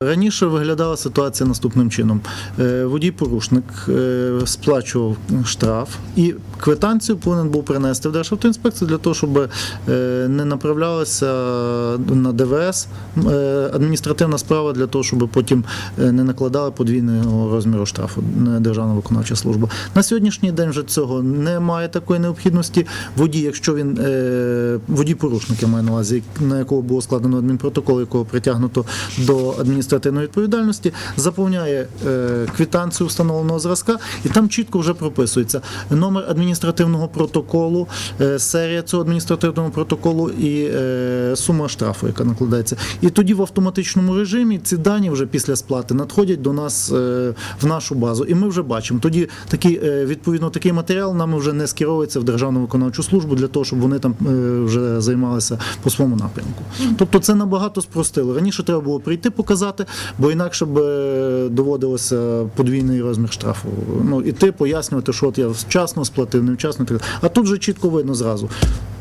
Раніше виглядала ситуація наступним чином: Е, водій-порушник е, сплачував штраф і квитанцію повинен був принести в Державтоінспекцію для того, щоб е, не направлялася на ДВС адміністративна справа для того, щоб потім не накладали подвійного розміру штрафу Державна виконавча служба. На сьогоднішній день вже цього немає такої необхідності. Водій, якщо він водій-порушник, я маю на увазі, на якого було складено адмінпротокол, якого притягнуто до адміністративної відповідальності, заповняє е, квитанцію встановленого зразка, і там чітко вже прописується номер адміністративного протоколу, е, серія цього адміністративного протоколу і е, сума штрафу, яка накладається. І тоді в автоматичному режимі ці дані вже після сплати надходять до нас в нашу базу, і ми вже бачимо. Тоді такий відповідно такий матеріал нам вже не скеровується в державну виконавчу службу для того, щоб вони там вже займалися по своєму напрямку. Тобто це набагато спростило. Раніше треба було прийти показати, бо інакше б е, доводилося подвійний розмір штрафу. Ну іти пояснювати, що от я вчасно сплатив, невчасно. А тут вже чітко видно зразу.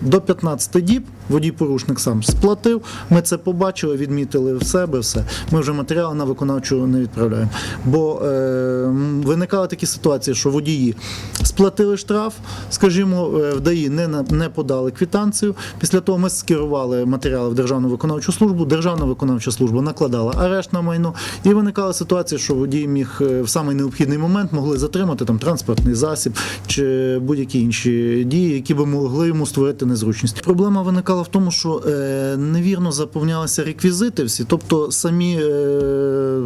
До 15 діб водій-порушник сам сплатив. Ми це побачили, відмітили в себе все. Ми вже матеріали на виконавчу не відправляємо. Бо е, виникали такі ситуації, що водії сплатили штраф, скажімо, е, в ДАІ не, не подали квитанцію. Після того ми скерували матеріали в Державну виконавчу службу. Державна виконавча служба накладала арешт на майно. І виникала ситуація, що водій міг е, в самий необхідний момент могли затримати там транспортний засіб чи будь-які інші дії, які би могли йому створити незручність. Проблема виникала в тому, що е, невірно заповнялися реквізити всі, тобто самі е,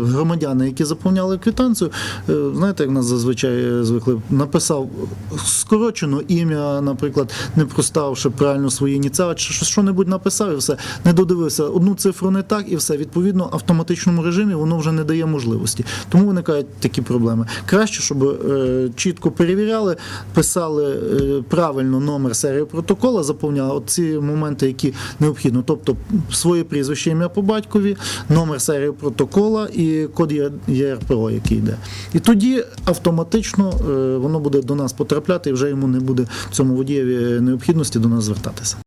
громадяни, які заповняли квитанцію, е, знаєте, як нас зазвичай звикли, написав скорочено ім'я, наприклад, не проставивши правильно свої ініціали, чи що- що-небудь написав і все, не додивився одну цифру не так і все. Відповідно, в автоматичному режимі воно вже не дає можливості. Тому виникають такі проблеми. Краще, щоб чітко перевіряли, писали правильно номер серії протокола, заповняли от ці моменти, які необхідно. Тобто своє прізвище, ім'я по батькові, номер серії протокола і код ЄРПО, який йде. І тоді автоматично е, воно буде до нас потрапляти, і вже йому не буде цьому водієві необхідності до нас звертатися.